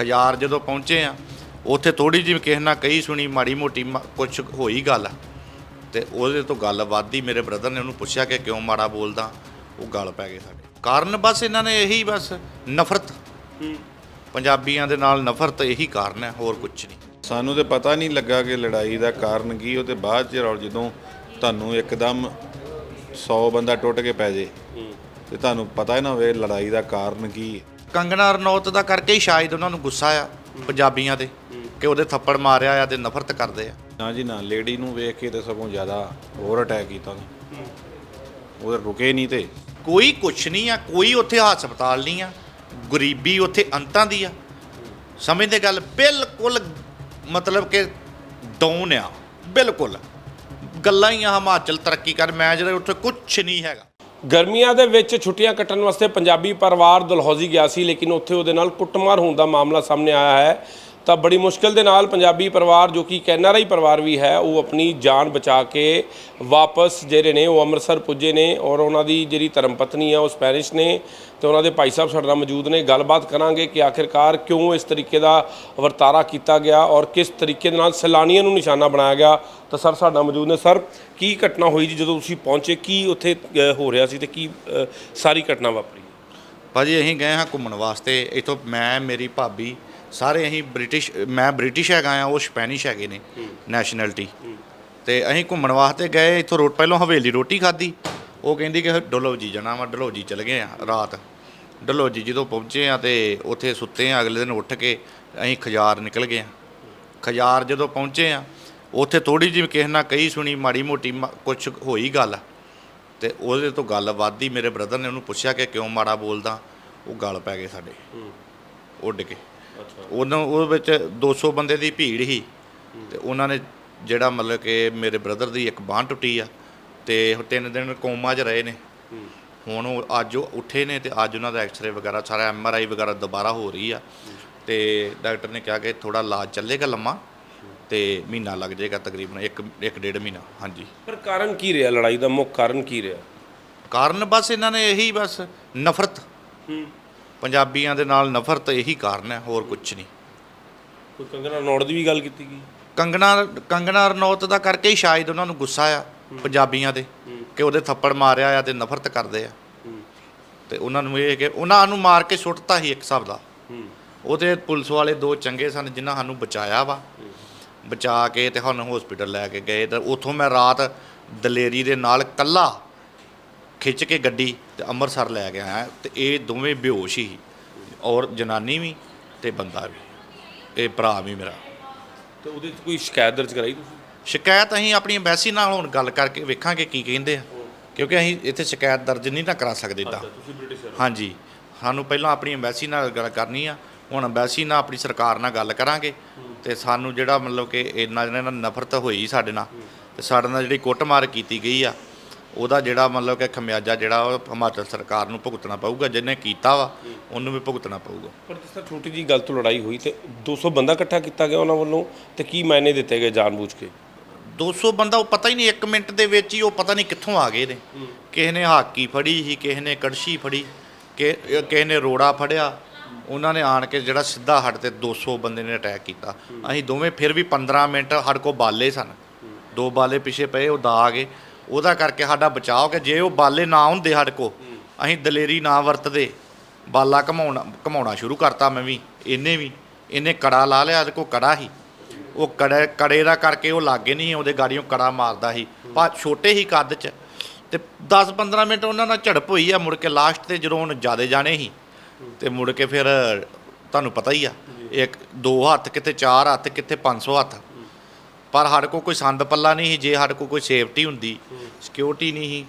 ਖਜਾਰ ਜਦੋਂ ਪਹੁੰਚੇ ਆ ਉੱਥੇ ਥੋੜੀ ਜਿਹੀ ਕਿਸੇ ਨਾਲ ਕਹੀ ਸੁਣੀ ਮਾੜੀ ਮੋਟੀ ਕੁਝ ਹੋਈ ਗੱਲ। ਤੇ ਉਹਦੇ ਤੋਂ ਗੱਲ ਵੱਧਦੀ ਮੇਰੇ ਬ੍ਰਦਰ ਨੇ ਉਹਨੂੰ ਪੁੱਛਿਆ ਕਿ ਕਿਉਂ ਮਾੜਾ ਬੋਲਦਾ ਉਹ ਗੱਲ ਪੈ ਗਈ ਸਾਡੇ। ਕਾਰਨ ਬਸ ਇਹਨਾਂ ਨੇ ਇਹੀ ਬਸ ਨਫ਼ਰਤ। ਪੰਜਾਬੀਆਂ ਦੇ ਨਾਲ ਨਫ਼ਰਤ ਇਹੀ ਕਾਰਨ ਹੈ ਹੋਰ ਕੁਝ ਨਹੀਂ। ਸਾਨੂੰ ਤੇ ਪਤਾ ਨਹੀਂ ਲੱਗਾ ਕਿ ਲੜਾਈ ਦਾ ਕਾਰਨ ਕੀ ਉਹ ਤੇ ਬਾਅਦ ਚ ਰੌਲ ਜਦੋਂ ਤੁਹਾਨੂੰ ਇੱਕਦਮ 100 ਬੰਦਾ ਟੁੱਟ ਕੇ ਪੈ ਜੇ ਤੇ ਤੁਹਾਨੂੰ ਪਤਾ ਹੀ ਨਾ ਹੋਵੇ ਲੜਾਈ ਦਾ ਕਾਰਨ ਕੀ ਹੈ। ਕੰਗਨਾ ਰਣੌਤ ਦਾ ਕਰਕੇ ਹੀ ਸ਼ਾਇਦ ਉਹਨਾਂ ਨੂੰ ਗੁੱਸਾ ਆ ਪੰਜਾਬੀਆਂ ਤੇ ਕਿ ਉਹਦੇ ਥੱਪੜ ਮਾਰਿਆ ਆ ਤੇ ਨਫ਼ਰਤ ਕਰਦੇ ਆ। ਨਾ ਜੀ ਨਾ ਲੇਡੀ ਨੂੰ ਵੇਖ ਕੇ ਤੇ ਸਗੋਂ ਜ਼ਿਆਦਾ ਹੋਰ ਅਟੈਕ ਕੀਤਾ ਉਹਨੇ। ਉਹ ਰੁਕੇ ਨਹੀਂ ਤੇ। ਕੋਈ ਕੁਛ ਨਹੀਂ ਆ ਕੋਈ ਉੱਥੇ ਹਸਪਤਾਲ ਨਹੀਂ ਆ ਗਰੀਬੀ ਉੱਥੇ ਅੰਤਾਂ ਦੀ ਆ। ਸਮਝਦੇ ਗੱਲ ਬਿਲਕੁਲ ਮਤਲਬ ਕਿ ਡਾਊਨ ਆ ਬਿਲਕੁਲ। ਗੱਲਾਂ ਹੀ ਆ ਹਿਮਾਚਲ ਤਰੱਕੀ ਕਰ ਮੈਂ ਜਿਹੜਾ ਉੱਥੇ ਕੁਛ ਨਹੀਂ ਹੈਗਾ। ਗਰਮੀਆਂ ਦੇ ਵਿੱਚ ਛੁੱਟੀਆਂ ਕੱਟਣ ਵਾਸਤੇ ਪੰਜਾਬੀ ਪਰਿਵਾਰ ਦਲਹੌਜ਼ੀ ਗਿਆ ਸੀ, ਲੇਕਿਨ ਉੱਥੇ ਉਹਦੇ ਨਾਲ ਕੁੱਟਮਾਰ ਹੋਣ ਦਾ ਮਾਮਲਾ ਸਾਹਮਣੇ ਆਇਆ ਹੈ। ਤਾਂ ਬੜੀ ਮੁਸ਼ਕਲ ਦੇ ਨਾਲ ਪੰਜਾਬੀ ਪਰਿਵਾਰ ਜੋ ਕਿ ਇੱਕ ਪਰਿਵਾਰ ਵੀ ਹੈ, ਉਹ ਆਪਣੀ ਜਾਨ ਬਚਾ ਕੇ ਵਾਪਸ ਜਿਹੜੇ ਨੇ ਉਹ ਅੰਮ੍ਰਿਤਸਰ ਪੁੱਜੇ ਨੇ ਔਰ ਉਹਨਾਂ ਦੀ ਜਿਹੜੀ ਧਰਮ ਪਤਨੀ ਹੈ ਉਹ ਸਪੈਨਿਸ਼ ਨੇ ਤੇ ਉਹਨਾਂ ਦੇ ਭਾਈ ਸਾਹਿਬ ਸਾਡੇ ਨਾਲ ਮੌਜੂਦ ਨੇ। ਗੱਲਬਾਤ ਕਰਾਂਗੇ ਕਿ ਆਖਿਰਕਾਰ ਕਿਉਂ ਇਸ ਤਰੀਕੇ ਦਾ ਵਰਤਾਰਾ ਕੀਤਾ ਗਿਆ ਔਰ ਕਿਸ ਤਰੀਕੇ ਦੇ ਨਾਲ ਸੈਲਾਨੀਆਂ ਨੂੰ ਨਿਸ਼ਾਨਾ ਬਣਾਇਆ ਗਿਆ। ਤਾਂ ਸਰ ਸਾਡਾ ਮੌਜੂਦ ਨੇ। ਸਰ, ਕੀ ਘਟਨਾ ਹੋਈ ਜੀ ਜਦੋਂ ਤੁਸੀਂ ਪਹੁੰਚੇ? ਕੀ ਉੱਥੇ ਹੋ ਰਿਹਾ ਸੀ ਤੇ ਕੀ ਸਾਰੀ ਘਟਨਾ ਵਾਪਰੀ? ਭਾਜੀ ਅਸੀਂ ਗਏ ਹਾਂ ਘੁੰਮਣ ਵਾਸਤੇ। ਇਥੋਂ ਮੈਂ, ਮੇਰੀ ਭਾਬੀ ਸਾਰੇ ਅਸੀਂ ਬ੍ਰਿਟਿਸ਼ ਮੈਂ ਬ੍ਰਿਟਿਸ਼ ਹੈਗਾ ਆ ਉਹ ਸਪੈਨਿਸ਼ ਹੈਗੇ ਨੇ ਨੈਸ਼ਨੈਲਿਟੀ ਤੇ ਅਸੀਂ ਘੁੰਮਣ ਵਾਸਤੇ ਗਏ ਇਥੋਂ ਰੋਟ ਪਹਿਲਾਂ ਹਵੇਲੀ ਰੋਟੀ ਖਾਧੀ। ਉਹ ਕਹਿੰਦੀ ਕਿ ਡਲਹੌਜੀ ਜਾਣਾ ਵਾ ਡਲਹੌਜੀ ਚਲੇ ਗਏ ਆ ਰਾਤ। ਡਲਹੌਜੀ ਜਦੋਂ ਪਹੁੰਚੇ ਆ ਤੇ ਉੱਥੇ ਸੁੱਤੇ ਆ ਅਗਲੇ ਦਿਨ ਉੱਠ ਕੇ ਅਸੀਂ ਖਜਾਰ ਨਿਕਲ ਗਏ ਆ। ਖਜਾਰ ਜਦੋਂ ਪਹੁੰਚੇ ਆ ਉੱਥੇ ਥੋੜੀ ਜਿਹੀ ਕਿਸੇ ਨਾਲ ਕਹੀ ਸੁਣੀ ਮਾੜੀ ਮੋਟੀ ਕੁਝ ਹੋਈ ਗੱਲ। ਤੇ ਉਹਦੇ ਤੋਂ ਗੱਲ ਵੱਧਦੀ ਮੇਰੇ ਬ੍ਰਦਰ ਨੇ ਉਹਨੂੰ ਪੁੱਛਿਆ ਕਿ ਕਿਉਂ ਮਾੜਾ ਬੋਲਦਾ ਉਹ ਗੱਲ ਪੈ ਗਏ ਸਾਡੇ। ਉੱਡ ਕੇ। ਉਹਨਾਂ ਉਹ ਵਿੱਚ 200 ਬੰਦੇ ਦੀ ਭੀੜ ਸੀ ਤੇ ਉਹਨਾਂ ਨੇ ਜਿਹੜਾ ਮਤਲਬ ਕਿ ਮੇਰੇ ਬ੍ਰਦਰ ਦੀ ਇੱਕ ਬਾਂਹ ਟੁੱਟੀ ਆ ਤੇ ਉਹ ਤਿੰਨ ਦਿਨ ਕੋਮਾ 'ਚ ਰਹੇ ਨੇ। ਹੁਣ ਉਹ ਅੱਜ ਉਹ ਉੱਠੇ ਨੇ ਤੇ ਅੱਜ ਉਹਨਾਂ ਦਾ ਐਕਸ-ਰੇ ਵਗੈਰਾ ਸਾਰਾ ਐਮ-ਆਰ-ਆਈ ਵਗੈਰਾ ਦੁਬਾਰਾ ਹੋ ਰਹੀ ਆ। ਤੇ ਡਾਕਟਰ ਨੇ ਕਿਹਾ ਕਿ ਥੋੜਾ ਇਲਾਜ ਚੱਲੇਗਾ ਲੰਮਾ ਤੇ ਮਹੀਨਾ ਲੱਗ ਜਾਏਗਾ ਤਕਰੀਬਨ ਇੱਕ ਇੱਕ ਡੇਢ ਮਹੀਨਾ ਹਾਂਜੀ। ਪਰ ਕਾਰਨ ਕੀ ਰਿਹਾ ਲੜਾਈ ਦਾ ਮੁੱਖ ਕਾਰਨ ਕੀ ਰਿਹਾ? ਕਾਰਨ ਬਸ ਇਹਨਾਂ ਨੇ ਇਹੀ ਬਸ ਨਫ਼ਰਤ। ਪੰਜਾਬੀਆਂ ਦੇ ਨਾਲ ਨਫ਼ਰਤ ਇਹੀ ਕਾਰਨ ਹੈ ਹੋਰ ਕੁਝ ਨਹੀਂ। ਕੋਈ ਕੰਗਨਾ ਨੌੜ ਦੀ ਵੀ ਗੱਲ ਕੀਤੀ ਗਈ? ਕੰਗਨਾ ਕੰਗਨਾ ਰਣੌਤ ਦਾ ਕਰਕੇ ਹੀ ਸ਼ਾਇਦ ਉਹਨਾਂ ਨੂੰ ਗੁੱਸਾ ਆ ਪੰਜਾਬੀਆਂ ਤੇ ਕਿ ਉਹਦੇ ਥੱਪੜ ਮਾਰਿਆ ਆ ਤੇ ਨਫ਼ਰਤ ਕਰਦੇ ਆ। ਤੇ ਉਹਨਾਂ ਨੂੰ ਇਹ ਕਿ ਉਹਨਾਂ ਨੂੰ ਮਾਰ ਕੇ ਸੁੱਟਤਾ ਹੀ ਇੱਕ ਹਿਸਾਬ ਦਾ। ਉਹਦੇ ਪੁਲਿਸ ਵਾਲੇ ਦੋ ਚੰਗੇ ਸਨ ਜਿਨ੍ਹਾਂ ਸਾਨੂੰ ਬਚਾਇਆ ਵਾ। ਬਚਾ ਕੇ ਤੇ ਸਾਨੂੰ ਹਸਪੀਟਲ ਲੈ ਕੇ ਗਏ ਤੇ ਉੱਥੋਂ ਮੈਂ ਰਾਤ ਦਲੇਰੀ ਦੇ ਨਾਲ ਕੱਲਾ ਖਿੱਚ ਕੇ ਗੱਡੀ ਤੇ ਅੰਮ੍ਰਿਤਸਰ ਲੈ ਕੇ ਆਇਆ ਤੇ ਇਹ ਦੋਵੇਂ ਬੇਹੋਸ਼ ਹੀ। ਔਰ ਜਨਾਨੀ ਵੀ ਤੇ ਬੰਦਾ ਵੀ। ਇਹ ਭਰਾ ਵੀ ਮੇਰਾ। ਤੇ ਉਹਦੇ 'ਚ ਕੋਈ ਸ਼ਿਕਾਇਤ ਦਰਜ ਕਰਾਈ ਤੁਸੀਂ? ਸ਼ਿਕਾਇਤ ਅਸੀਂ ਆਪਣੀ ਐਮਬੈਸੀ ਨਾਲ ਹੁਣ ਗੱਲ ਕਰਕੇ ਵੇਖਾਂਗੇ ਕੀ ਕਹਿੰਦੇ ਆ। ਕਿਉਂਕਿ ਅਸੀਂ ਇੱਥੇ ਸ਼ਿਕਾਇਤ ਦਰਜ ਨਹੀਂ ਨਾ ਕਰਾ ਸਕਦੇ ਤੁਸੀਂ ਬ੍ਰਿਟਿਸ਼ ਹਾਂਜੀ। ਸਾਨੂੰ ਪਹਿਲਾਂ ਆਪਣੀ ਐਮਬੈਸੀ ਨਾਲ ਗੱਲ ਕਰਨੀ ਆ। ਹੁਣ ਐਮਬੈਸੀ ਨਾਲ ਆਪਣੀ ਸਰਕਾਰ ਨਾਲ ਗੱਲ ਕਰਾਂਗੇ। ਤੇ ਸਾਨੂੰ ਜਿਹੜਾ ਮਤਲਬ ਕਿ ਇੰਨਾ ਜਿਹਨਾਂ ਨਾਲ ਨਫ਼ਰਤ ਹੋਈ ਸਾਡੇ ਨਾਲ। ਤੇ ਸਾਡੇ ਨਾਲ ਜਿਹੜੀ ਕੁੱਟਮਾਰ ਕੀਤੀ ਗਈ ਆ। ਉਹਦਾ ਜਿਹੜਾ ਮਤਲਬ ਕਿ ਖਮਿਆਜਾ ਜਿਹੜਾ ਉਹ ਹਿਮਾਚਲ ਸਰਕਾਰ ਨੂੰ ਭੁਗਤਣਾ ਪਊਗਾ ਜਿਹਨੇ ਕੀਤਾ ਵਾ ਉਹਨੂੰ ਵੀ ਭੁਗਤਣਾ ਪਊਗਾ। ਪਰ ਜਿਸ ਤਰ੍ਹਾਂ ਛੋਟੀ ਜੀ ਗੱਲ ਤੋਂ ਲੜਾਈ ਹੋਈ ਤੇ 200 ਬੰਦਾ ਇਕੱਠਾ ਕੀਤਾ ਗਿਆ ਉਹਨਾਂ ਵੱਲੋਂ ਤੇ ਕੀ ਮਾਇਨੇ ਦਿੱਤੇ ਗਏ ਜਾਣਬੁੱਝ ਕੇ? 200 ਬੰਦਾ ਉਹ ਪਤਾ ਹੀ ਨਹੀਂ 1 ਮਿੰਟ ਦੇ ਵਿੱਚ ਹੀ ਉਹ ਪਤਾ ਨਹੀਂ ਕਿੱਥੋਂ ਆ ਗਏ ਨੇ। ਕਿਸੇ ਨੇ ਹਾਕੀ ਫੜੀ ਸੀ ਕਿਸੇ ਨੇ ਕੜਛੀ ਫੜੀ ਕਿ ਕਿਸੇ ਨੇ ਰੋੜਾ ਫੜਿਆ ਉਹਨਾਂ ਨੇ ਆਣ ਕੇ ਜਿਹੜਾ ਸਿੱਧਾ ਹੱਟ ਤੇ 200 ਬੰਦੇ ਨੇ ਅਟੈਕ ਕੀਤਾ। ਅਸੀਂ ਦੋਵੇਂ ਫਿਰ ਵੀ 15 ਮਿੰਟ ਸਾਡੇ ਕੋਲ ਬਾਲੇ ਸਨ। ਦੋ ਬਾਲੇ ਪਿੱਛੇ ਪਏ ਉਹ ਦਾ ਆ ਗਏ। ਉਹਦਾ ਕਰਕੇ ਸਾਡਾ ਬਚਾਅ ਹੋ ਗਿਆ। ਜੇ ਉਹ ਬਾਲੇ ਨਾ ਹੁੰਦੇ ਸਾਡੇ ਕੋ ਅਸੀਂ ਦਲੇਰੀ ਨਾ ਵਰਤਦੇ। ਬਾਲਾ ਘਮਾਉਣਾ ਘਮਾਉਣਾ ਸ਼ੁਰੂ ਕਰਤਾ ਮੈਂ ਵੀ ਇਹਨੇ ਵੀ। ਇਹਨੇ ਕੜਾ ਲਾ ਲਿਆ ਉਹਦੇ ਕੋ ਕੜਾ ਹੀ ਉਹ ਕੜੇ ਕੜੇ ਦਾ ਕਰਕੇ ਉਹ ਲਾਗੇ ਨਹੀਂ ਉਹਦੇ ਗਾੜੀਆਂ ਕੜਾ ਮਾਰਦਾ ਸੀ। ਪਰ ਛੋਟੇ ਹੀ ਕੱਦ 'ਚ। ਤੇ 10-15 ਮਿੰਟ ਉਹਨਾਂ ਨਾਲ ਝੜਪ ਹੋਈ ਆ ਮੁੜ ਕੇ ਲਾਸਟ ਤੇ ਜਦੋਂ ਹੁਣ ਜਿਆਦੇ ਜਾਣੇ ਸੀ ਤੇ ਮੁੜ ਕੇ ਫਿਰ ਤੁਹਾਨੂੰ ਪਤਾ ਹੀ ਆ ਇੱਕ ਦੋ ਹੱਥ ਕਿਤੇ ਚਾਰ ਹੱਥ ਕਿਤੇ 500 ਹੱਥ। ਪਰ ਸਾਡੇ ਕੋਲ ਕੋਈ ਸੰਦ ਪੱਲਾ ਨਹੀਂ ਸੀ ਜੇ ਸਾਡੇ ਕੋਲ ਕੋਈ ਸੇਫਟੀ ਹੁੰਦੀ ਸਿਕਿਉਰਿਟੀ ਨਹੀਂ ਸੀ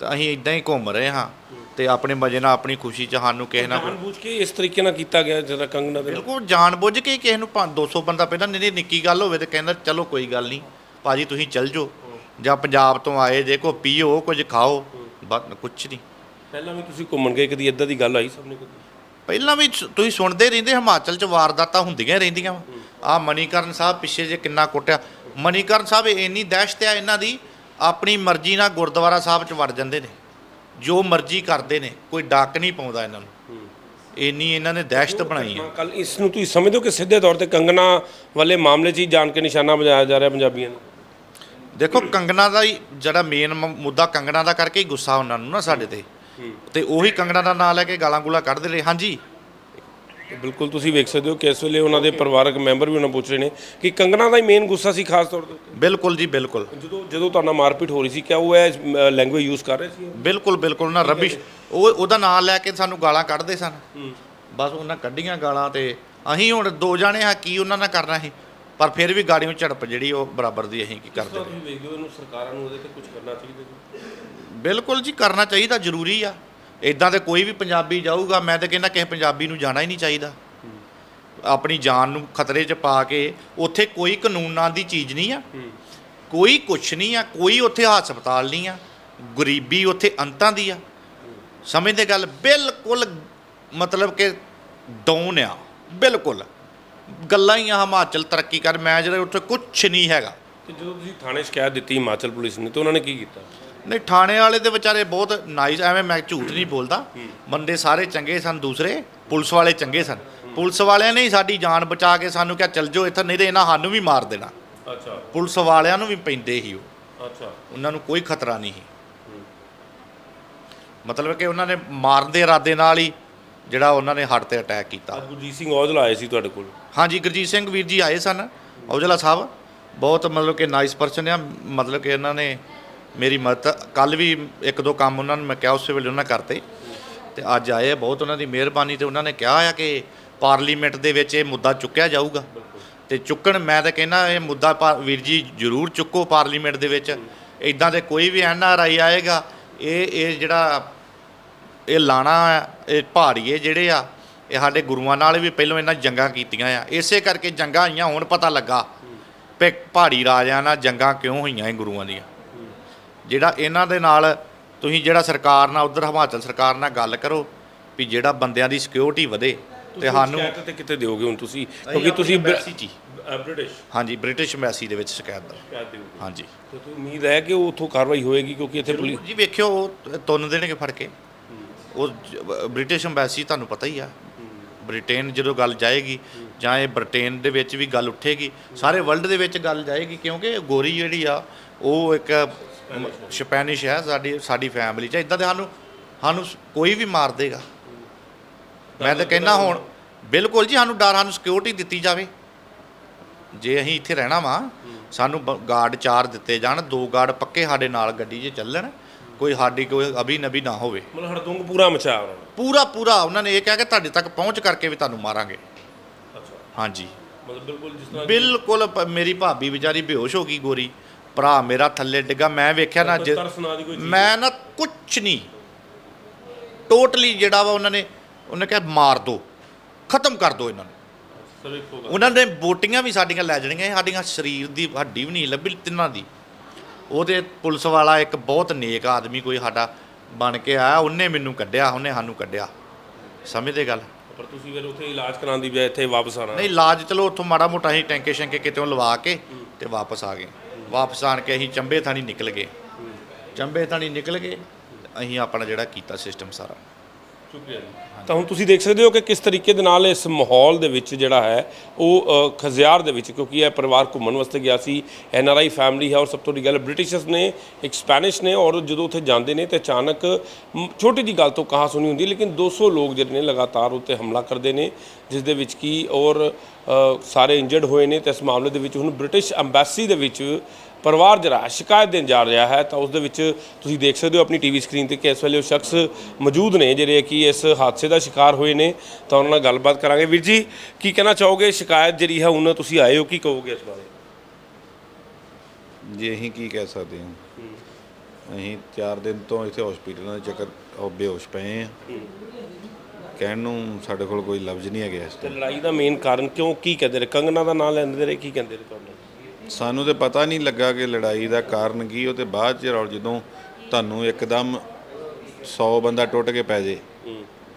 ਤਾਂ ਅਸੀਂ ਇਦਾਂ ਹੀ ਘੁੰਮ ਰਹੇ ਹਾਂ ਤੇ ਆਪਣੇ ਮਜੇ ਨਾਲ ਆਪਣੀ ਖੁਸ਼ੀ ਚ ਸਾਨੂੰ ਕਿਸੇ ਨਾਲ ਜਾਣਬੁੱਝ ਕੇ ਇਸ ਤਰੀਕੇ ਨਾਲ ਕੀਤਾ ਗਿਆ ਜਿਹੜਾ ਕੰਗਨਾ ਦੇ? ਨਾਲ ਬਿਲਕੁਲ ਜਾਣ ਬੁੱਝ ਕੇ ਹੀ ਕਿਸੇ ਨੂੰ 200 ਬੰਦਾ ਪਹਿਲਾਂ ਨਹੀਂ ਨਿੱਕੀ ਗੱਲ ਹੋਵੇ ਤੇ ਕਹਿੰਦਾ ਚਲੋ ਕੋਈ ਗੱਲ ਨਹੀਂ ਭਾਜੀ ਤੁਸੀਂ ਚੱਲ ਜਾਓ ਜਾਂ ਪੰਜਾਬ ਤੋਂ ਆਏ ਜੇ ਕੋ ਪੀਓ ਕੁਝ ਖਾਓ ਬਸ ਕੁਛ ਨਹੀਂ। ਪਹਿਲਾਂ ਵੀ ਤੁਸੀਂ ਘੁੰਮਣ ਗਏ ਕਦੀ ਇਦਾਂ ਦੀ ਗੱਲ ਆਈ ਸਾਹਮਣੇ ਕਦੀ ਪਹਿਲਾਂ ਵੀ ਤੁਸੀਂ ਸੁਣਦੇ ਰਹਿੰਦੇ ਹਿਮਾਚਲ ਚ ਵਾਰਦਾਤਾਂ ਹੁੰਦੀਆਂ ਰਹਿੰਦੀਆਂ ਆ ਮਨੀਕਰਨ ਸਾਹਿਬ ਪਿੱਛੇ ਜੇ ਕਿੰਨਾ ਕੁੱਟਿਆ। ਮਨੀਕਰਨ ਸਾਹਿਬ ਇੰਨੀ ਦਹਿਸ਼ਤ ਆ ਇਹਨਾਂ ਦੀ ਆਪਣੀ ਮਰਜ਼ੀ ਨਾਲ ਗੁਰਦੁਆਰਾ ਸਾਹਿਬ ਚ ਵੜ ਜਾਂਦੇ ਨੇ। ਜੋ ਮਰਜ਼ੀ ਕਰਦੇ ਨੇ ਕੋਈ ਡੱਕ ਨਹੀਂ ਪਾਉਂਦਾ ਇਹਨਾਂ ਨੂੰ। ਇੰਨੀ ਇਹਨਾਂ ਨੇ ਦਹਿਸ਼ਤ ਬਣਾਈ ਹੈ ਕੱਲ ਇਸ ਨੂੰ ਤੁਸੀਂ ਸਮਝਦੇ ਹੋ ਕਿ ਸਿੱਧੇ ਤੌਰ ਤੇ ਕੰਗਨਾ ਵਾਲੇ ਮਾਮਲੇ 'ਚ ਹੀ ਜਾਣ ਕੇ ਨਿਸ਼ਾਨਾ ਬਣਾਇਆ ਜਾ ਰਿਹਾ ਪੰਜਾਬੀਆਂ ਨੂੰ? ਦੇਖੋ ਕੰਗਣਾ ਦਾ ਹੀ ਜਿਹੜਾ ਮੇਨ ਮੁੱਦਾ ਕੰਗਣਾ ਦਾ ਕਰਕੇ ਹੀ ਗੁੱਸਾ ਉਹਨਾਂ ਨੂੰ ਨਾ ਸਾਡੇ ਤੇ। ਤੇ ਉਹੀ ਕੰਗਣਾ ਦਾ ਨਾਂ ਲੈ ਕੇ ਗਾਲਾਂ ਗੁਲਾ ਕੱਢਦੇ ਰਹੇ। ਹਾਂਜੀ। ਬਿਲਕੁਲ ਤੁਸੀਂ ਵੇਖ ਸਕਦੇ ਹੋ ਕਿ ਇਸ ਵੇਲੇ ਉਹਨਾਂ ਦੇ ਪਰਿਵਾਰਕ ਮੈਂਬਰ ਵੀ ਉਹਨਾਂ ਪੁੱਛ ਰਹੇ ਨੇ ਕਿ ਕੰਗਨਾ ਦਾ ਹੀ ਮੇਨ ਗੁੱਸਾ ਸੀ ਖਾਸ ਤੌਰ ਤੇ ਬਿਲਕੁਲ ਜੀ ਬਿਲਕੁਲ। ਜਦੋਂ ਜਦੋਂ ਤੁਹਾਡਾ ਮਾਰਪੀਟ ਹੋ ਰਹੀ ਸੀ ਕਿਆ ਉਹ ਇਹ ਲੈਂਗੁਏਜ ਯੂਜ਼ ਕਰ ਰਹੇ ਸੀ ਬਿਲਕੁਲ ਬਿਲਕੁਲ ਨਾ ਰਬਿਸ਼ ਉਹ ਉਹਦਾ ਨਾਂ ਲੈ ਕੇ ਸਾਨੂੰ ਗਾਲਾਂ ਕੱਢਦੇ ਸਨ। ਬਸ ਉਹਨਾਂ ਕੱਢੀਆਂ ਗਾਲਾਂ ਤੇ ਅਸੀਂ ਹੁਣ ਦੋ ਜਾਣੇ ਆ ਕੀ ਉਹਨਾਂ ਨਾਲ ਕਰਨਾ ਸੀ? ਪਰ ਫਿਰ ਵੀ ਗਾੜੀਆਂ ਝੜਪ ਜਿਹੜੀ ਉਹ ਬਰਾਬਰ ਦੀ ਅਸੀਂ ਕੀ ਕਰਦੇ ਰਹੇ। ਤੁਸੀਂ ਵੇਖਦੇ ਹੋ ਇਹਨੂੰ ਸਰਕਾਰਾਂ ਨੂੰ ਉਹਦੇ ਤੇ ਕੁਝ ਕਰਨਾ ਚਾਹੀਦਾ ਜੀ? ਬਿਲਕੁਲ ਜੀ ਕਰਨਾ ਚਾਹੀਦਾ ਜ਼ਰੂਰੀ ਆ। ਇਦਾਂ ਤੇ ਕੋਈ ਵੀ ਪੰਜਾਬੀ ਜਾਊਗਾ ਮੈਂ ਤਾਂ ਕਹਿੰਦਾ ਕਿਸੇ ਪੰਜਾਬੀ ਨੂੰ ਜਾਣਾ ਹੀ ਨਹੀਂ ਚਾਹੀਦਾ। ਆਪਣੀ ਜਾਨ ਨੂੰ ਖਤਰੇ 'ਚ ਪਾ ਕੇ ਉੱਥੇ ਕੋਈ ਕਾਨੂੰਨ ਦੀ ਚੀਜ਼ ਨਹੀਂ ਆ। ਕੋਈ ਕੁਛ ਨਹੀਂ ਆ ਕੋਈ ਉੱਥੇ ਹਸਪਤਾਲ ਨਹੀਂ ਆ। ਗਰੀਬੀ ਉੱਥੇ ਅੰਤਾਂ ਦੀ ਆ। ਸਮਝਦੇ ਗੱਲ? ਬਿਲਕੁਲ ਮਤਲਬ ਕਿ ਡਾਊਨ ਆ। ਬਿਲਕੁਲ। ਗੱਲਾਂ ਹੀ ਆ ਹਿਮਾਚਲ ਤਰੱਕੀ ਕਰ। ਮੈਂ ਜਿਹੜਾ ਉੱਥੇ ਕੁਛ ਨਹੀਂ ਹੈਗਾ। ਤੇ ਜਦੋਂ ਤੁਸੀਂ ਥਾਣੇ ਸ਼ਿਕਾਇਤ ਦਿੱਤੀ ਹਿਮਾਚਲ ਪੁਲਿਸ ਨੇ ਤੇ ਉਹਨਾਂ ਨੇ ਕੀ ਕੀਤਾ? ਨਹੀਂ ਥਾਣੇ ਵਾਲੇ ਦੇ ਵਿਚਾਰੇ ਬਹੁਤ ਨਾਈਸ ਐਵੇਂ ਮੈਂ ਝੂਠ ਨਹੀਂ ਬੋਲਦਾ। ਬੰਦੇ ਸਾਰੇ ਚੰਗੇ ਸਨ ਦੂਸਰੇ ਪੁਲਿਸ ਵਾਲੇ ਚੰਗੇ ਸਨ। ਪੁਲਿਸ ਵਾਲਿਆਂ ਨੇ ਹੀ ਸਾਡੀ ਜਾਨ ਬਚਾ ਕੇ ਸਾਨੂੰ ਕਿਹਾ ਚੱਲ ਜਾਓ ਇੱਥੇ ਨਹੀਂ ਤੇ ਇਹਨਾਂ ਸਾਨੂੰ ਵੀ ਮਾਰ ਦੇਣਾ। ਅੱਛਾ। ਪੁਲਿਸ ਵਾਲਿਆਂ ਨੂੰ ਵੀ ਪੈਂਦੇ ਹੀ ਉਹ। ਅੱਛਾ। ਉਹਨਾਂ ਨੂੰ ਕੋਈ ਖਤਰਾ ਨਹੀਂ ਸੀ। ਮਤਲਬ ਕਿ ਉਹਨਾਂ ਨੇ ਮਾਰਨ ਦੇ ਇਰਾਦੇ ਨਾਲ ਹੀ ਜਿਹੜਾ ਉਹਨਾਂ ਨੇ ਹੱਟ ਤੇ ਅਟੈਕ ਕੀਤਾ। ਗੁਰਜੀਤ ਸਿੰਘ ਔਜਲਾ ਆਏ ਸੀ ਤੁਹਾਡੇ ਕੋਲ? ਹਾਂਜੀ ਗੁਰਜੀਤ ਸਿੰਘ ਵੀਰ ਜੀ ਆਏ ਸਨ। ਔਜਲਾ ਸਾਹਿਬ ਬਹੁਤ ਮਤਲਬ ਕਿ ਨਾਈਸ ਪਰਸਨ ਆ। ਮਤਲਬ ਕਿ ਇਹਨਾਂ ਨੇ ਮੇਰੀ ਮਦਦ ਕੱਲ ਵੀ ਇੱਕ ਦੋ ਕੰਮ ਉਹਨਾਂ ਨੂੰ ਮੈਂ ਕਿਹਾ ਉਸੇ ਵੇਲੇ ਉਹਨਾਂ ਕਰਤੇ। ਤੇ ਅੱਜ ਆਏ ਆ ਬਹੁਤ ਉਹਨਾਂ ਦੀ ਮਿਹਰਬਾਨੀ ਤੇ ਉਹਨਾਂ ਨੇ ਕਿਹਾ ਆ ਕਿ ਪਾਰਲੀਮੈਂਟ ਦੇ ਵਿੱਚ ਇਹ ਮੁੱਦਾ ਚੁੱਕਿਆ ਜਾਊਗਾ। ਤੇ ਚੁੱਕਣ ਮੈਂ ਤਾਂ ਕਹਿੰਦਾ ਇਹ ਮੁੱਦਾ ਪਾ- ਵੀਰ ਜੀ ਜ਼ਰੂਰ ਚੁੱਕੋ ਪਾਰਲੀਮੈਂਟ ਦੇ ਵਿੱਚ। ਇਦਾਂ ਦੇ ਕੋਈ ਵੀ ਐਨ ਆਰ ਆਈ ਆਏਗਾ ਇਹ ਇਹ ਜਿਹੜਾ ਇਹ ਲਾਣਾ ਆ, ਇਹ ਪਹਾੜੀਏ ਜਿਹੜੇ ਆ ਇਹ ਸਾਡੇ ਗੁਰੂਆਂ ਨਾਲ ਵੀ ਪਹਿਲਾਂ ਇਹਨਾਂ ਜੰਗਾਂ ਕੀਤੀਆਂ ਆ। ਇਸੇ ਕਰਕੇ ਜੰਗਾਂ ਆਈਆਂ ਹੁਣ ਪਤਾ ਲੱਗਾ ਵੀ ਪਹਾੜੀ ਰਾਜਿਆਂ ਨਾਲ ਜੰਗਾਂ ਕਿਉਂ ਹੋਈਆਂ ਇਹ ਗੁਰੂਆਂ ਦੀਆਂ। ਜਿਹੜਾ ਇਹਨਾਂ ਦੇ ਨਾਲ ਤੁਸੀਂ ਜਿਹੜਾ ਸਰਕਾਰ ਨਾਲ ਉਧਰ ਹਿਮਾਚਲ ਸਰਕਾਰ ਨਾਲ ਗੱਲ ਕਰੋ ਵੀ ਜਿਹੜਾ ਬੰਦਿਆਂ ਦੀ ਸਿਕਿਉਰਿਟੀ ਵਧੇ ਤੇ ਸਾਨੂੰ ਸ਼ਿਕਾਇਤ ਤੇ ਕਿਤੇ ਦਿਓਗੇ ਹੁਣ ਤੁਸੀਂ? ਕਿਉਂਕਿ ਤੁਸੀਂ। ਬ੍ਰਿਟਿਸ਼? ਹਾਂਜੀ ਬ੍ਰਿਟਿਸ਼ ਐਮਬੈਸੀ ਦੇ ਵਿੱਚ ਸ਼ਿਕਾਇਤ ਦਾ। ਹਾਂਜੀ। ਤੇ ਉਮੀਦ ਹੈ ਕਿ ਉੱਥੋਂ ਕਾਰਵਾਈ ਹੋਏਗੀ ਕਿਉਂਕਿ ਇੱਥੇ ਪੁਲਿਸ ਜੀ ਵੇਖਿਓ ਉਹ ਤੁੰਨ ਦੇਣਗੇ ਫੜ ਕੇ। ਉਹ ਬ੍ਰਿਟਿਸ਼ ਐਮਬੈਸੀ ਤੁਹਾਨੂੰ ਪਤਾ ਹੀ ਆ। ਬ੍ਰਿਟੇਨ ਜਦੋਂ ਗੱਲ ਜਾਏਗੀ ਜਾਂ ਇਹ ਬ੍ਰਿਟੇਨ ਦੇ ਵਿੱਚ ਵੀ ਗੱਲ ਉੱਠੇਗੀ ਸਾਰੇ ਵਰਲਡ ਦੇ ਵਿੱਚ ਗੱਲ ਜਾਏਗੀ ਕਿਉਂਕਿ ਗੋਰੀ ਜਿਹੜੀ ਆ ਉਹ ਇੱਕ ਸਪੈਨਿਸ਼ ਹੈ ਸਾਡੀ ਸਾਡੀ ਫੈਮਿਲੀ ਚ। ਇਦਾਂ ਦੇ ਸਾਨੂੰ ਸਾਨੂੰ ਕੋਈ ਵੀ ਮਾਰ ਦੇਗਾ। ਮੈਂ ਤਾਂ ਕਹਿੰਦਾ ਹੁਣ ਬਿਲਕੁਲ ਜੀ ਸਾਨੂੰ ਡਰ ਸਾਨੂੰ ਸਿਕਿਉਰਿਟੀ ਦਿੱਤੀ ਜਾਵੇ। ਜੇ ਅਸੀਂ ਇੱਥੇ ਰਹਿਣਾ ਵਾ ਸਾਨੂੰ ਗਾਰਡ ਚਾਰ ਦਿੱਤੇ ਜਾਣ ਦੋ ਗਾਰਡ ਪੱਕੇ ਸਾਡੇ ਨਾਲ ਗੱਡੀ 'ਚ ਚੱਲਣ। ਕੋਈ ਸਾਡੀ ਕੋਈ ਅਭੀ ਨਬੀ ਨਾ ਹੋਵੇ। ਮਤਲਬ ਹੜਦੁੰਗ ਪੂਰਾ ਮਚਾਇਆ ਉਹਨਾਂ ਨੇ ਪੂਰਾ ਪੂਰਾ ਉਹਨਾਂ ਨੇ ਇਹ ਕਿਹਾ ਕਿ ਤੁਹਾਡੇ ਤੱਕ ਪਹੁੰਚ ਕਰਕੇ ਵੀ ਤੁਹਾਨੂੰ ਮਾਰਾਂਗੇ। ਅੱਛਾ। ਹਾਂਜੀ। ਮਤਲਬ ਬਿਲਕੁਲ ਜਿਸ ਤਰ੍ਹਾਂ ਬਿਲਕੁਲ ਪ- ਮੇਰੀ ਭਾਬੀ ਵਿਚਾਰੀ ਬੇਹੋਸ਼ ਹੋ ਗਈ ਗੋਰੀ। ਭਰਾ ਮੇਰਾ ਥੱਲੇ ਡਿੱਗਾ ਮੈਂ ਵੇਖਿਆ ਨਾ ਜ- ਤਰਸ ਨਾ ਦੀ ਕੋਈ ਚੀਜ਼। ਮੈਂ ਨਾ ਕੁਛ ਨਹੀਂ ਟੋਟਲੀ ਜਿਹੜਾ ਵਾ ਉਹਨਾਂ ਨੇ ਉਹਨੇ ਕਿਹਾ ਮਾਰ ਦੋ। ਖਤਮ ਕਰ ਦੋ ਇਹਨਾਂ ਨੂੰ। ਸਰ ਇੱਕ ਹੋਗਾ ਉਹਨਾਂ ਨੇ ਬੋਟੀਆਂ ਵੀ ਸਾਡੀਆਂ ਲੈ ਜਾਣੀਆਂ ਇਹ ਸਾਡੀਆਂ ਸਰੀਰ ਦੀ ਹੱਡੀ ਵੀ ਨਹੀਂ ਲੱਭੀ ਤਿੰਨਾਂ ਦੀ। ਉਹਦੇ ਪੁਲਿਸ ਵਾਲਾ ਇੱਕ ਬਹੁਤ ਨੇਕ ਆਦਮੀ ਕੋਈ ਸਾਡਾ ਬਣ ਕੇ ਆਇਆ। ਉਹਨੇ ਮੈਨੂੰ ਕੱਢਿਆ ਉਹਨੇ ਸਾਨੂੰ ਕੱਢਿਆ। ਸਮਝਦੇ ਗੱਲ? ਪਰ ਤੁਸੀਂ ਫਿਰ ਉੱਥੇ ਇਲਾਜ ਕਰਾਉਣ ਦੀ ਬਜਾਏ ਇੱਥੇ ਵਾਪਸ ਆਣਾ ਨਹੀਂ ਇਲਾਜ ਚਲੋ ਉੱਥੋਂ ਮਾੜਾ ਮੋਟਾ ਅਸੀਂ ਟੈਂਕੇ ਸ਼ੈਂਕੇ ਕਿਤੇੋਂ ਲਵਾ ਕੇ ਤੇ ਵਾਪਸ ਆ ਗਏ। ਵਾਪਸ ਆਣ ਕੇ ਅਸੀਂ ਚੰਬੇ ਥਾਣੀ ਨਿਕਲ ਗਏ। ਚੰਬੇ ਥਾਣੀ ਨਿਕਲ ਗਏ, ਅਸੀਂ ਆਪਣਾ ਜਿਹੜਾ ਕੀਤਾ ਸਿਸਟਮ ਸਾਰਾ। ਸ਼ੁਕਰੀਆ ਤਾਂ ਹੁਣ ਤੁਸੀਂ ਦੇਖ ਸਕਦੇ ਹੋ ਕਿ ਕਿਸ ਤਰੀਕੇ ਦੇ ਨਾਲ ਇਸ ਮਾਹੌਲ ਦੇ ਵਿੱਚ ਜਿਹੜਾ ਹੈ, ਉਹ ਖਜ਼ਿਆਰ ਦੇ ਵਿੱਚ, ਕਿਉਂਕਿ ਇਹ ਪਰਿਵਾਰ ਘੁੰਮਣ ਵਾਸਤੇ ਗਿਆ ਸੀ, ਐਨ ਆਰ ਆਈ ਫੈਮਿਲੀ ਹੈ ਔਰ ਸਭ ਤੋਂ ਵੱਡੀ ਗੱਲ ਬ੍ਰਿਟਿਸ਼ਰਸ ਨੇ, ਇੱਕ ਸਪੈਨਿਸ਼ ਨੇ ਔਰ ਜਦੋਂ ਉੱਥੇ ਜਾਂਦੇ ਨੇ ਤੇ ਅਚਾਨਕ ਛੋਟੀ ਜੀ ਗੱਲ ਤੋਂ ਕਹਾ ਸੁਣੀ ਹੁੰਦੀ ਲੇਕਿਨ 200 ਲੋਕ ਜਿਹੜੇ ਨੇ ਲਗਾਤਾਰ ਉੱਤੇ ਹਮਲਾ ਕਰਦੇ ਨੇ, ਜਿਸ ਦੇ ਵਿੱਚ ਕੀ ਔਰ ਸਾਰੇ ਇੰਜਰਡ ਹੋਏ ਨੇ ਤੇ ਇਸ ਮਾਮਲੇ ਦੇ ਵਿੱਚ ਹੁਣ ਬ੍ਰਿਟਿਸ਼ ਐਮਬੈਸੀ ਦੇ ਵਿੱਚ ਪਰਿਵਾਰ ਜਿਹੜਾ ਸ਼ਿਕਾਇਤ ਦੇਣ ਜਾ ਰਿਹਾ ਹੈ ਤਾਂ ਉਸ ਦੇ ਵਿੱਚ ਤੁਸੀਂ ਦੇਖ ਸਕਦੇ ਹੋ ਆਪਣੀ ਟੀਵੀ ਸਕਰੀਨ ਤੇ ਕਿ ਇਸ ਵੇਲੇ ਉਹ ਸ਼ਖਸ ਮੌਜੂਦ ਨੇ ਜਿਹੜੇ ਕਿ ਇਸ ਹਾਦਸੇ ਦਾ ਸ਼ਿਕਾਰ ਹੋਏ ਨੇ ਤਾਂ ਉਹਨਾਂ ਨਾਲ ਗੱਲਬਾਤ ਕਰਾਂਗੇ। ਵੀਰ ਜੀ ਕੀ ਕਹਿਣਾ ਚਾਹੋਗੇ? ਸ਼ਿਕਾਇਤ ਜਿਹੜੀ ਹੈ ਹੁਣ ਤੁਸੀਂ ਆਏ ਹੋ ਕੀ ਕਹੋਗੇ ਇਸ ਬਾਰੇ? ਜੀ ਅਸੀਂ ਕੀ ਕਹਿ ਸਕਦੇ ਹਾਂ? ਅਸੀਂ 4 ਦਿਨ ਤੋਂ ਇੱਥੇ ਹਸਪੀਟਲਾਂ ਦੇ ਚੱਕਰ ਬੇਹੋਸ਼ ਪਏ ਆ ਕਹਿਣ ਨੂੰ ਸਾਡੇ ਕੋਲ ਕੋਈ ਲਫ਼ਜ਼ ਨਹੀਂ ਹੈਗੇ ਇਸ ਤੇ ਤੋਂ ਲੜਾਈ ਦਾ ਮੇਨ ਕਾਰਨ ਕਿਉਂ ਕੀ ਕਹਿੰਦੇ ਰਹੇ ਕੰਗਨਾ ਦਾ ਨਾਂ ਲੈਂਦੇ ਰਹੇ ਕੀ ਕਹਿੰਦੇ ਰਹੇ ਤੁਹਾਨੂੰ? ਸਾਨੂੰ ਤੇ ਪਤਾ ਨਹੀਂ ਲੱਗਾ ਕਿ ਲੜਾਈ ਦਾ ਕਾਰਨ ਕੀ ਉਹ ਤੇ ਬਾਅਦ ਚ ਰੌਲ ਜਦੋਂ ਤੁਹਾਨੂੰ ਇੱਕਦਮ 100 ਬੰਦਾ ਟੁੱਟ ਕੇ ਪੈ ਜੇ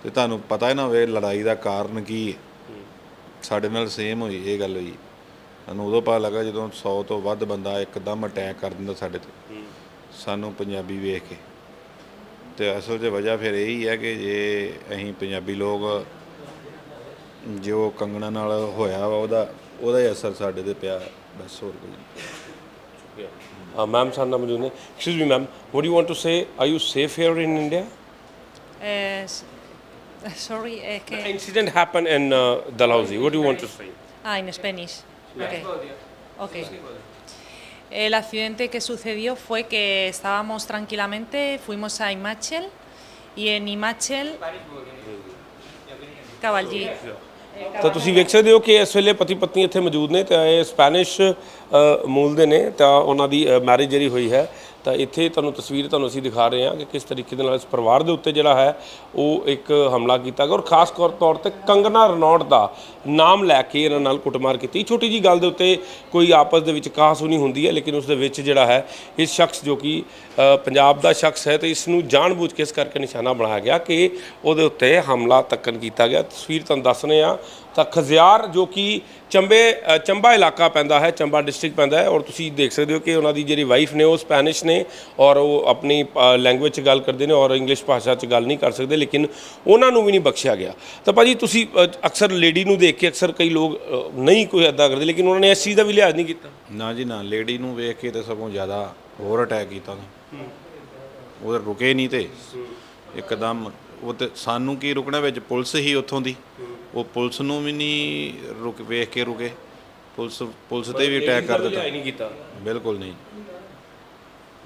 ਤੇ ਤੁਹਾਨੂੰ ਪਤਾ ਹੀ ਨਾ ਹੋਵੇ ਲੜਾਈ ਦਾ ਕਾਰਨ ਕੀ ਹੈ। ਸਾਡੇ ਨਾਲ ਸੇਮ ਹੋਈ ਇਹ ਗੱਲ ਹੋਈ। ਸਾਨੂੰ ਉਦੋਂ ਪਤਾ ਲੱਗਾ ਜਦੋਂ 100 ਤੋਂ ਵੱਧ ਬੰਦਾ ਇੱਕਦਮ ਅਟੈਕ ਕਰ ਦਿੰਦਾ ਸਾਡੇ ਤੇ। ਸਾਨੂੰ ਪੰਜਾਬੀ ਵੇਖ ਕੇ। ਤੇ ਅਸਲ 'ਚ ਵਜ੍ਹਾ ਫਿਰ ਇਹੀ ਹੈ ਕਿ ਜੇ ਅਸੀਂ ਪੰਜਾਬੀ ਲੋਕ ਜੋ ਕੰਗਣਾ ਨਾਲ ਹੋਇਆ ਵਾ ਉਹਦਾ ਉਹਦਾ ਹੀ ਅਸਰ ਸਾਡੇ ਤੇ ਪਿਆ। ਹੈ। That's all good. Yeah. Uh, Ma'am Excuse me, ma'am. What do you want to say? Are you safe here in India? Uh, sorry, eh, que- The incident happened in uh, Dalhousie. What do you want to say? Ah, en Spanish. Ok. Ok. El accidente que sucedió fue que estábamos tranquilamente, fuimos a Imachel y en Imachel, Caballí, Yeah. ਤਾਂ ਤੁਸੀਂ ਵੇਖ ਸਕਦੇ ਹੋ ਕਿ ਇਸ ਵੇਲੇ ਪਤੀ ਪਤਨੀ ਇੱਥੇ ਮੌਜੂਦ ਨੇ ਤੇ ਇਹ ਸਪੈਨਿਸ਼ ਅ, ਮੂਲ ਦੇ ਨੇ ਤਾਂ ਉਹਨਾਂ ਦੀ ਮੈਰਿਜ ਜਿਹੜੀ ਹੋਈ ਹੈ। ਤਾਂ ਇੱਥੇ ਤੁਹਾਨੂੰ ਤਸਵੀਰ ਤੁਹਾਨੂੰ ਅਸੀਂ ਦਿਖਾ ਰਹੇ ਹਾਂ ਕਿ ਕਿਸ ਤਰੀਕੇ ਦੇ ਨਾਲ ਇਸ ਪਰਿਵਾਰ ਦੇ ਉੱਤੇ ਜਿਹੜਾ ਹੈ ਉਹ ਇੱਕ ਹਮਲਾ ਕੀਤਾ ਗਿਆ ਔਰ ਖਾਸ ਤੌਰ ਤੌਰ ਤੇ ਕੰਗਨਾ ਰਣੌਤ ਦਾ ਨਾਮ ਲੈ ਕੇ ਇਹਨਾਂ ਨਾਲ ਕੁੱਟਮਾਰ ਕੀਤੀ। ਛੋਟੀ ਜੀ ਗੱਲ ਦੇ ਉੱਤੇ ਕੋਈ ਆਪਸ ਦੇ ਵਿੱਚ ਕਹਾਸੁਣੀ ਹੁੰਦੀ ਹੈ, ਲੇਕਿਨ ਉਸ ਦੇ ਵਿੱਚ ਜਿਹੜਾ ਹੈ ਇਸ ਸ਼ਖਸ ਜੋ ਕਿ ਪੰਜਾਬ ਦਾ ਸ਼ਖਸ ਹੈ ਤੇ ਇਸ ਨੂੰ ਜਾਣਬੁੱਝ ਕੇ ਇਸ ਕਰਕੇ ਨਿਸ਼ਾਨਾ ਬਣਾਇਆ ਗਿਆ ਕਿ ਉਹਦੇ ਉੱਤੇ ਹਮਲਾ ਤੱਕਨ ਕੀਤਾ ਗਿਆ। ਤਸਵੀਰ ਤੁਹਾਨੂੰ ਦੱਸ ਰਹੇ ਆ ਤਾਂ ਖਜ਼ਿਆਰ ਜੋ ਕਿ ਚੰਬੇ ਚੰਬਾ ਇਲਾਕਾ ਪੈਂਦਾ ਹੈ ਚੰਬਾ ਡਿਸਟ੍ਰਿਕਟ ਪੈਂਦਾ ਹੈ ਔਰ ਤੁਸੀਂ ਦੇਖ ਸਕਦੇ ਹੋ ਕਿ ਉਹਨਾਂ ਦੀ ਜਿਹੜੀ ਵਾਈਫ ਨੇ ਉਹ ਸਪੈਨਿਸ਼ ਨੇ ਔਰ ਉਹ ਆਪਣੀ ਲੈਂਗੁਏਜ 'ਚ ਗੱਲ ਕਰਦੇ ਨੇ ਔਰ ਇੰਗਲਿਸ਼ ਭਾਸ਼ਾ 'ਚ ਗੱਲ ਨਹੀਂ ਕਰ ਸਕਦੇ ਲੇਕਿਨ ਉਹਨਾਂ ਨੂੰ ਵੀ ਨਹੀਂ ਬਖਸ਼ਿਆ ਗਿਆ। ਤਾਂ ਭਾਜੀ ਤੁਸੀਂ ਅਕਸਰ ਲੇਡੀ ਨੂੰ ਦੇਖ ਕੇ ਅਕਸਰ ਕਈ ਲੋਕ ਨਹੀਂ ਕੋਈ ਅਦਾ ਕਰਦੇ ਲੇਕਿਨ ਉਹਨਾਂ ਨੇ ਇਸ ਚੀਜ਼ ਦਾ ਵੀ ਲਿਹਾਜ਼ ਨਹੀਂ ਕੀਤਾ। ਨਾ ਜੀ ਨਾ ਲੇਡੀ ਨੂੰ ਵੇਖ ਕੇ ਤੇ ਸਗੋਂ ਜ਼ਿਆਦਾ ਹੋਰ ਅਟੈਕ ਕੀਤਾ ਉਹਨੇ। ਉਹ ਰੁਕੇ ਨਹੀਂ ਤੇ। ਇੱਕਦਮ ਉਹ ਤੇ ਸਾਨੂੰ ਕੀ ਰੁਕਣਾ ਵਿੱਚ ਪੁਲਿਸ ਹੀ ਉੱਥੋਂ ਦੀ। ਉਹ ਪੁਲਿਸ ਨੂੰ ਵੀ ਨਹੀਂ ਰੁਕ ਵੇਖ ਕੇ ਰੁਕੇ। ਪੁਲਿਸ ਪੁਲਿਸ ਤੇ ਵੀ ਅਟੈਕ ਕਰ ਦਿੱਤਾ। ਨਹੀਂ ਕੀਤਾ। ਬਿਲਕੁਲ ਨਹੀਂ।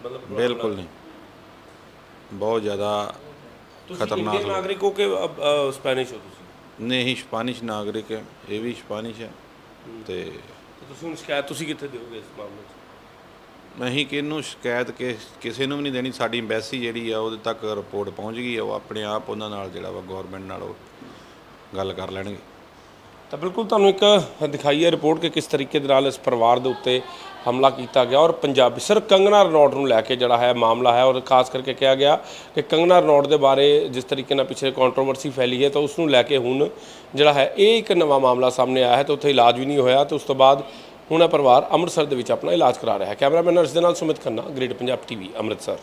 ਮਤਲਬ ਬਿਲਕੁਲ ਨਹੀਂ। ਬਹੁਤ ਜ਼ਿਆਦਾ ਖਤਰਨਾਕ ਨਾਗਰਿਕ ਹੋ ਕਿ ਸਪੈਨਿਸ਼ ਹੋ ਤੁਸੀਂ? ਨਹੀਂ ਸਪੈਨਿਸ਼ ਨਾਗਰਿਕ ਹੈ। ਇਹ ਵੀ ਸਪੈਨਿਸ਼ ਹੈ। ਤੇ ਤੁਸੀਂ ਹੁਣ ਸ਼ਿਕਾਇਤ ਤੁਸੀਂ ਕਿੱਥੇ ਦਿਓਗੇ ਇਸ ਮਾਮਲੇ 'ਚ? ਅਸੀਂ ਕਿਹਨੂੰ ਸ਼ਿਕਾਇਤ ਕਿਸ ਕਿਸੇ ਨੂੰ ਵੀ ਨਹੀਂ ਦੇਣੀ। ਸਾਡੀ ਐਮਬੈਸੀ ਜਿਹੜੀ ਆ ਉਹਦੇ ਤੱਕ ਰਿਪੋਰਟ ਪਹੁੰਚ ਗਈ ਆ। ਉਹ ਆਪਣੇ ਆਪ ਉਹਨਾਂ ਨਾਲ ਜਿਹੜਾ ਵਾ ਗਵਰਨਮੈਂਟ ਨਾਲ ਉਹ ਗੱਲ ਕਰ ਲੈਣਗੇ। ਤਾਂ ਬਿਲਕੁਲ ਤੁਹਾਨੂੰ ਇੱਕ ਦਿਖਾਈ ਹੈ ਰਿਪੋਰਟ ਕਿ ਕਿਸ ਤਰੀਕੇ ਦੇ ਨਾਲ ਇਸ ਪਰਿਵਾਰ ਦੇ ਉੱਤੇ ਹਮਲਾ ਕੀਤਾ ਗਿਆ ਔਰ ਪੰਜਾਬੀ ਸਰ ਕੰਗਨਾ ਰਣੌਤ ਨੂੰ ਲੈ ਕੇ ਜਿਹੜਾ ਹੈ ਮਾਮਲਾ ਹੈ ਔਰ ਖਾਸ ਕਰਕੇ ਕਿਹਾ ਗਿਆ ਕਿ ਕੰਗਨਾ ਰਣੌਤ ਦੇ ਬਾਰੇ ਜਿਸ ਤਰੀਕੇ ਨਾਲ ਪਿਛਲੇ ਕੰਟਰੋਵਰਸੀ ਫੈਲੀ ਹੈ ਤਾਂ ਉਸ ਨੂੰ ਲੈ ਕੇ ਹੁਣ ਜਿਹੜਾ ਹੈ ਇਹ ਇੱਕ ਨਵਾਂ ਮਾਮਲਾ ਸਾਹਮਣੇ ਆਇਆ ਹੈ ਤੇ ਉੱਥੇ ਇਲਾਜ ਵੀ ਨਹੀਂ ਹੋਇਆ ਤੇ ਉਸ ਤੋਂ ਬਾਅਦ ਹੁਣ ਇਹ ਪਰਿਵਾਰ ਅੰਮ੍ਰਿਤਸਰ ਦੇ ਵਿੱਚ ਆਪਣਾ ਇਲਾਜ ਕਰਾ ਰਿਹਾ ਹੈ। ਕੈਮਰਾਮੈਨ ਅਰਸ ਦੇ ਨਾਲ ਸੁਮਿਤ ਖੰਨਾ ਗ੍ਰੇਟ ਪੰਜਾਬ ਟੀਵੀ ਅੰਮ੍ਰਿਤਸਰ।